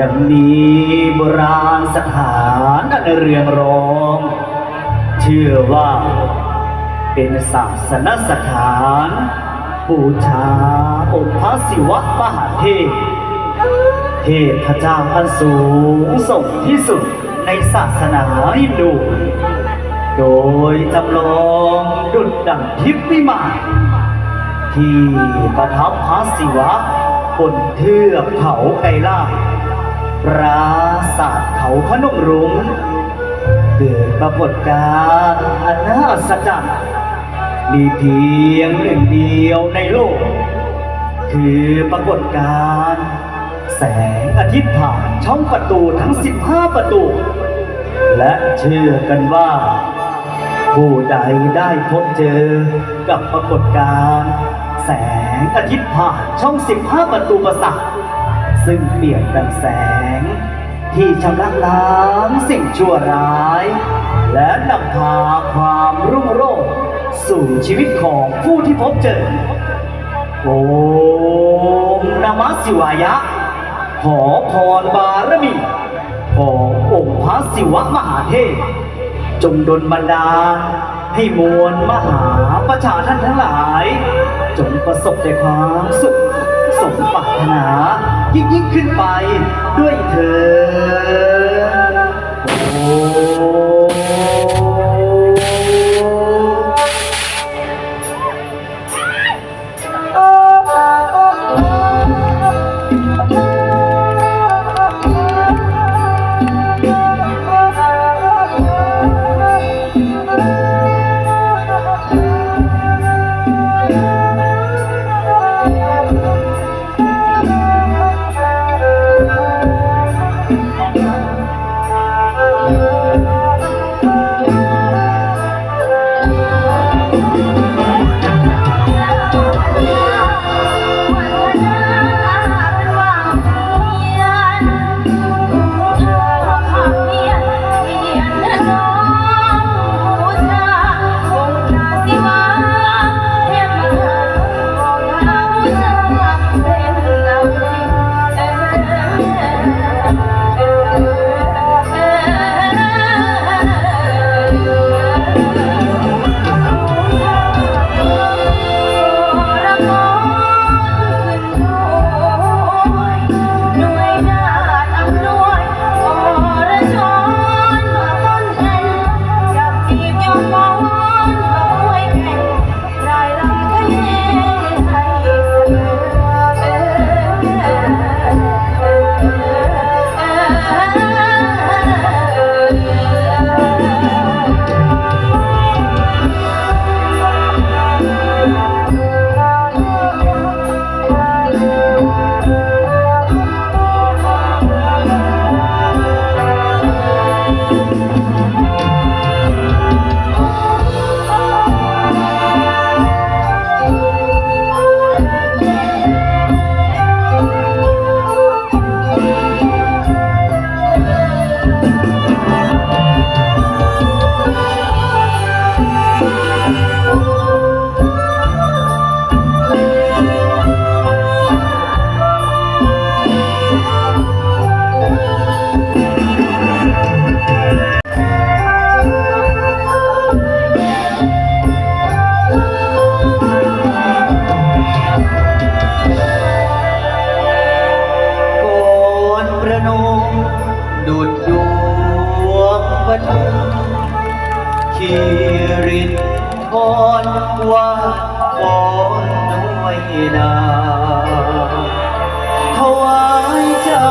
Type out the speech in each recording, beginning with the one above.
ยังมีโบราณสถานอันเรืองรอง เชื่อว่าเป็นศาสนสถาน บูชาองค์พระศิวะมหาเทพเทพเจ้าอันสูงส่งที่สุดในศาสนาฮินดู โดยจำลองดุจดังทิพย์วิมานที่ประทับพระศิวะบนเทือกเขาไกรลา ปราสาทเขาพนมรุ้งเกิดปรากฏการณ์อันน่าสัจรรย์มีเพียงหนึ่งเดียวในโลก คือปรากฏการณ์แสงอาทิตย์ผ่านช่องประตูทั้ง 15 ประตู และเชื่อกันว่า ผู้ใดได้พบเจอกับปรากฏการณ์แสงอาทิตย์ผ่านช่อง 15 ประตูประสาท ซึ่งเปรียบดังแสง ที่ชำระล้างสิ่งชั่วร้าย และนำพาความรุ่งโรจน์สู่ชีวิตของผู้ที่พบเจอ โอมนามสสิวายะ ขอพรบารมี ขององค์พระศิวะมหาเทพจงดลบันดาลให้มวลมหาประชาท่านทั้งหลาย จงประสบแต่ความสุขสมปรารถนา ยิ่งยิ่งขึ้นไปด้วยเถิดโอ้ คีรินทรวาดฟอนน้อยนาถวายเจ้า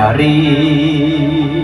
จ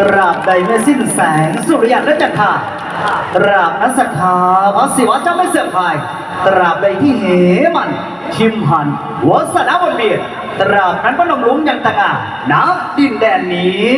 ตราบใดไม่สิ้นแสงสุริยันและจันทราตราบนั้นศรัทธาพระศิวะจะไม่เสื่อมคลาย ตราบใดที่เหมัน ชิมหันวสนาบนเบียดตราบนั้นพระนมลุงยังตะงาน้ำดินแดนนี้